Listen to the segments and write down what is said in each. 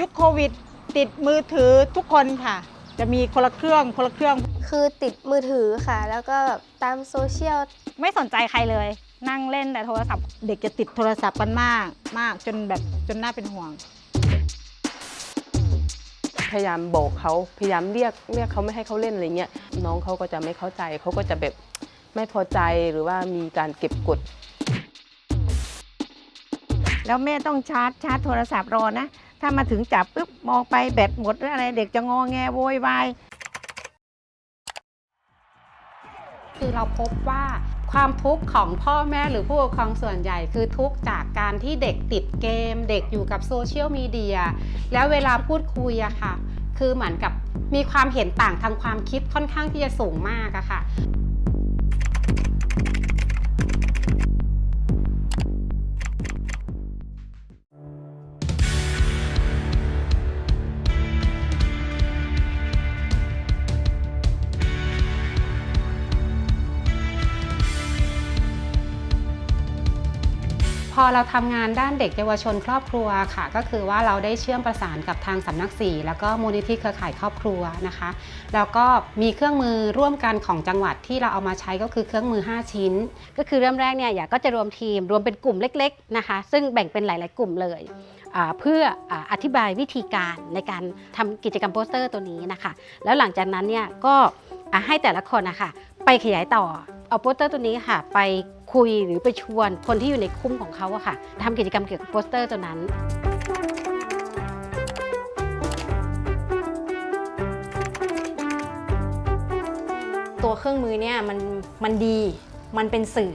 ยุคโควิด ติดมือถือทุกคนค่ะ จะมีคนละเครื่องคนละเครื่อง คือติดมือถือค่ะ แล้วก็แบบตามโซเชียลไม่สนใจใครเลย นั่งเล่นแต่โทรศัพท์ เด็กจะติดโทรศัพท์กันมากมากจนแบบจนน่าเป็นห่วง พยายามบอกเขาพยายามเรียกเรียกเขาไม่ให้เขาเล่นอะไรเงี้ยน้องเขาก็จะไม่เข้าใจเขาก็จะแบบไม่พอใจหรือว่ามีการเก็บกด แล้วแม่ต้องชาร์จชาร์จโทรศัพท์รอนะ ถ้ามาถึงจับปุ๊บมองไปแบตหมดหรืออะไรเด็กจะงอแงโวยวายคือเราพบว่าความทุกข์ของพ่อแม่หรือผู้ปกครองส่วนใหญ่ คือทุกข์จากการที่เด็กติดเกม เด็กอยู่กับโซเชียลมีเดียแล้วเวลาพูดคุยอะค่ะ คือเหมือนกับมีความเห็นต่างทางความคิดค่อนข้างที่จะสูงมากอะค่ะ อเราทำงานด้านเด็กเยาวชนครอบครัวค่ะ ก็คือว่าเราได้เชื่อมประสานกับทางสำนักสีแล้วก็มูลนิธิเครือข่ายครอบครัวนะคะ แล้วก็มีเครื่องมือร่วมกันของจังหวัดที่เราเอามาใช้ก็คือเครื่องมือ 5 ชิ้น ก็คือเริ่มแรกเนี่ยอยากก็จะรวมทีมรวมเป็นกลุ่มเล็กๆนะคะ ซึ่งแบ่งเป็นหลาย ๆ กลุ่มเลยเพื่อออธิบายวิธีการในการทำกิจกรรมโปสเตอร์ตัวนี้นะคะ แล้วหลังจากนั้นเนี่ยก็ให้แต่ละคนนะคะไปขยายต่อเอาโปสเตอร์ตัวนี้ค่ะไป คุยหรือไปชวนคนที่อยู่ในคุ้มของเขาอะค่ะทำกิจกรรมเกี่ยวกับโปสเตอร์ตัวนั้นตัวเครื่องมือเนี่ยมันมันดี มันเป็นสื่อ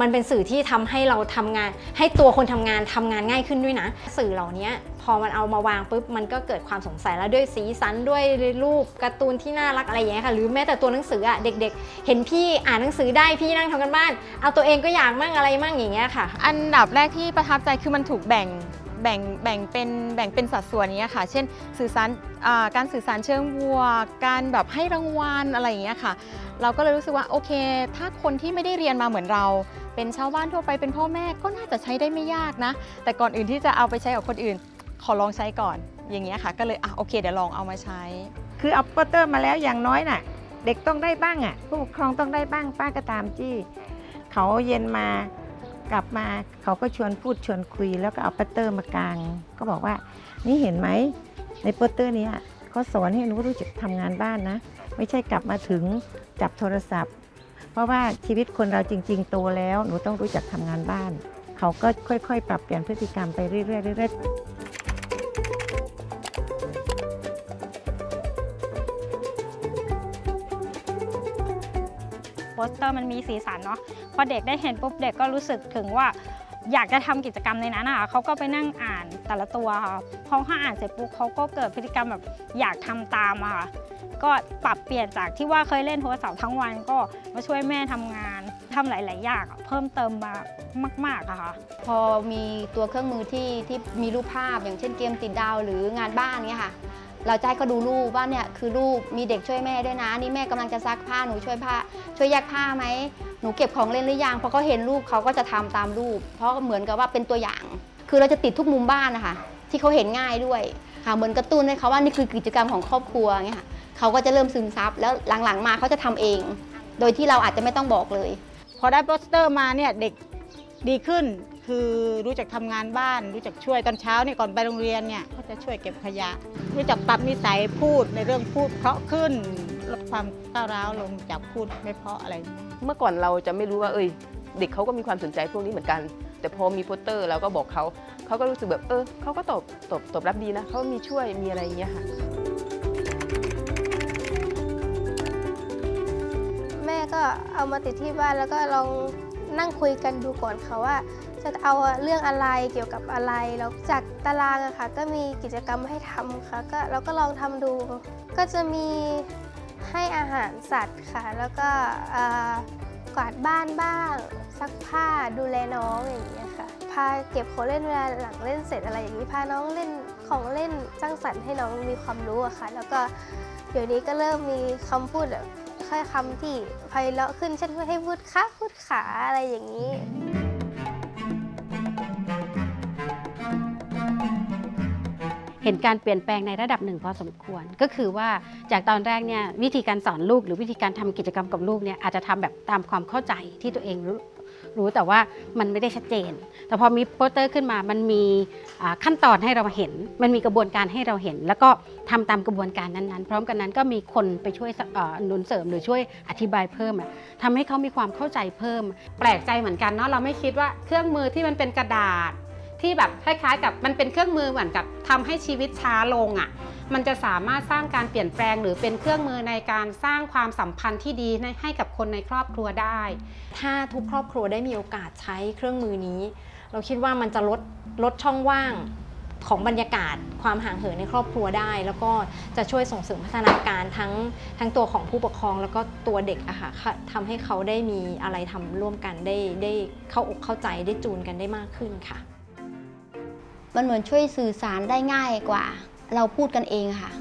มันเป็นสื่อที่ทำให้เราทำงาน ให้ตัวคนทำงานทำงานง่ายขึ้นด้วยนะ สื่อเหล่านี้ พอมันเอามาวางปุ๊บมันก็เกิดความสงสัยแล้วด้วยสีสันด้วยรูปการ์ตูนที่น่ารักอะไรอย่างเงี้ยค่ะ หรือแม้แต่ตัวหนังสืออะเด็กๆ เห็นพี่อ่านหนังสือได้พี่นั่งทำกันบ้าน เอาตัวเองก็อยากมั่งอะไรมั่งอย่างเงี้ยค่ะ อันดับแรกที่ประทับใจคือมันถูกแบ่งแบ่งแบ่งเป็นแบ่งเป็นสัดส่วนอย่างเงี้ค่ะ เช่น สื่อสารการสื่อสารเชิงบวก การแบบให้รางวัลอะไรอย่างเงี้ยค่ะ เราก็เลยรู้สึกว่าโอเค ถ้าคนที่ไม่ได้เรียนมาเหมือนเรา เป็นชาวบ้านทั่วไปเป็นพ่อแม่ก็น่าจะใช้ได้ไม่ยากนะ แต่ก่อนอื่นที่จะเอาไปใช้กับคนอื่น ขอลองใช้ก่อน อย่างเงี้ยค่ะ ก็เลยอะโอเคเดี๋ยวลองเอามาใช้ คือเอาโปสเตอร์มาแล้วอย่างน้อยน่ะ เด็กต้องได้บ้างอะผู้ปกครองต้องได้บ้างป้าก็ตามจี้เขาเย็นมากลับมาเขาก็ชวนพูดชวนคุยแล้วก็เอาโปสเตอร์มากาง ก็บอกว่า นี่เห็นไหมในโปสเตอร์เนี้ยเขาสอนให้หนูรู้จักทำงานบ้านนะ ไม่ใช่กลับมาถึงจับโทรศัพท์ เพราะว่าชีวิตคนเราจริง ๆ โตแล้วหนูต้องรู้จักทำงานบ้าน เขาก็ค่อย ๆ ปรับเปลี่ยนพฤติกรรมไปเรื่อยๆเรื่อยๆ โปสเตอร์มันมีสีสันเนาะพอเด็กได้เห็นปุ๊บเด็กก็รู้สึกถึงว่าอยากจะทำกิจกรรมในนั้นอะเขาก็ไปนั่งอ่านแต่ละตัวค่ะพอเขาอ่านเสร็จปุ๊บเขาก็เกิดพฤติกรรมแบบอยากทำตามอะค่ะก็ปรับเปลี่ยนจากที่ว่าเคยเล่นโทรศัพท์ทั้งวันก็มาช่วยแม่ทำงานทำหลาย ๆ อย่างอะเพิ่มเติมมามากๆอะค่ะพอมีตัวเครื่องมือที่ที่มีรูปภาพอย่างเช่นเกมติดดาวหรืองานบ้านเนี่ยค่ะ เราจะให้เขาดูรูปว่าเนี่ยคือรูปมีเด็กช่วยแม่ด้วยนะนี่แม่กำลังจะซักผ้าหนูช่วยผ้า ช่วยแยกผ้าไหมหนูเก็บของเล่นหรือยังพอเขาเห็นรูปเขาก็จะทำตามรูป เพราะเหมือนกับว่าเป็นตัวอย่าง คือเราจะติดทุกมุมบ้านนะคะที่เขาเห็นง่ายด้วยค่ะเหมือนกระตุ้นให้เขาว่านี่คือกิจกรรมของครอบครัวเงี้ยค่ะเขาก็จะเริ่มซึมซับแล้วหลังๆมาเขาจะทำเอง โดยที่เราอาจจะไม่ต้องบอกเลย พอได้โปสเตอร์มาเนี่ยเด็กดีขึ้น คือรู้จักทำงานบ้าน รู้จักช่วยตอนเช้าเนี่ยก่อนไปโรงเรียนเนี่ยก็จะช่วยเก็บขยะ รู้จักปรับนิสัยพูดในเรื่องพูดเพราะขึ้นลดความก้าวร้าวลงจากพูดไม่เพราะอะไร เมื่อก่อนเราจะไม่รู้ว่าเอ้ยเด็กเขาก็มีความสนใจพวกนี้เหมือนกัน แต่พอมีโปสเตอร์เราก็บอกเขาเขาก็รู้สึกแบบเออเขาก็ตอบตอบตอบรับดีนะเขามีช่วยมีอะไรอย่างเงี้ยค่ะแม่ก็เอามาติดที่บ้านแล้วก็ลอง นั่งคุยกันดูก่อนค่ะว่า จะเอาเรื่องอะไรเกี่ยวกับอะไรแล้วจากตารางอะค่ะ ก็มีกิจกรรมให้ทำค่ะ ก็เราก็ลองทำดู ก็จะมีให้อาหารสัตว์ค่ะ แล้วก็เอ่อกวาดบ้านบ้าง ซักผ้าดูแลน้องอย่างเงี้ยค่ะ พาเก็บของเล่นเวลาหลังเล่นเสร็จอะไรอย่างนี้พาน้องเล่นของเล่นสร้างสรรค์ให้น้องมีความรู้อะค่ะ แล้วก็เดี๋ยวนี้ก็เริ่มมีคำพูดแบบ ค่อยคำที่ไพเราะขึ้นเช่นให้พูดคะพูดขาอะไรอย่างนี้เห็นการเปลี่ยนแปลงในระดับหนึ่งพอสมควร ก็คือว่าจากตอนแรกเนี่ยวิธีการสอนลูกหรือวิธีการทำกิจกรรมกับลูกเนี่ยอาจจะทำแบบตามความเข้าใจที่ตัวเอง รู้แต่ว่ามันไม่ได้ชัดเจน แต่พอมีโปสเตอร์ขึ้นมามันมีขั้นตอนให้เราเห็น มันมีกระบวนการให้เราเห็น แล้วก็ทำตามกระบวนการนั้นๆ พร้อมกันนั้นก็มีคนไปช่วยสเอ่อหนุนเสริมหรือช่วยอธิบายเพิ่มอะทำให้เขามีความเข้าใจเพิ่ม แปลกใจเหมือนกันเนาะเราไม่คิดว่าเครื่องมือที่มันเป็นกระดาษ ที่แบบคล้ายๆ กับมันเป็นเครื่องมือเหมือนกับทำให้ชีวิตช้าลงอะ่ะมันจะสามารถสร้างการเปลี่ยนแปลง หรือเป็นเครื่องมือในการสร้างความสัมพันธ์ที่ดีให้กับคนในครอบครัวได้ ถ้าทุกครอบครัวได้มีโอกาสใช้เครื่องมือนี้ เราคิดว่ามันจะลดลดช่องว่างของบรรยากาศความห่างเหินในครอบครัวได้ แล้วก็จะช่วยส่งเสริมพัฒนาการทั้งทั้งตัวของผู้ปกครองแล้วก็ตัวเด็กอะค่ะค่ะทำให้เขาได้มีอะไรทำร่วมกันได้ได้เข้าอกเข้าใจได้จูนกันได้มากขึ้นค่ะ มันเหมือนช่วยสื่อสารได้ง่ายกว่า เราพูดกันเองอะค่ะ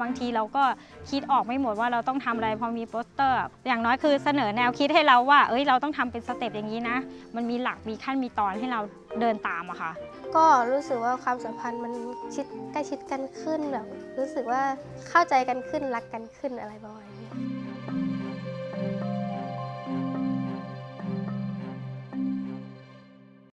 บางทีเราก็คิดออกไม่หมดว่าเราต้องทำอะไรพอมีโปสเตอร์ อย่างน้อยคือเสนอแนวคิดให้เราว่า เอ้ยเราต้องทำเป็นสเต็ปอย่างนี้นะ มันมีหลักมีขั้นมีตอนให้เราเดินตามอะค่ะ ก็รู้สึกว่าความสัมพันธ์มันชิดใกล้ชิดกันขึ้นแบบรู้สึกว่าเข้าใจกันขึ้นรักกันขึ้นอะไรประมาณนี้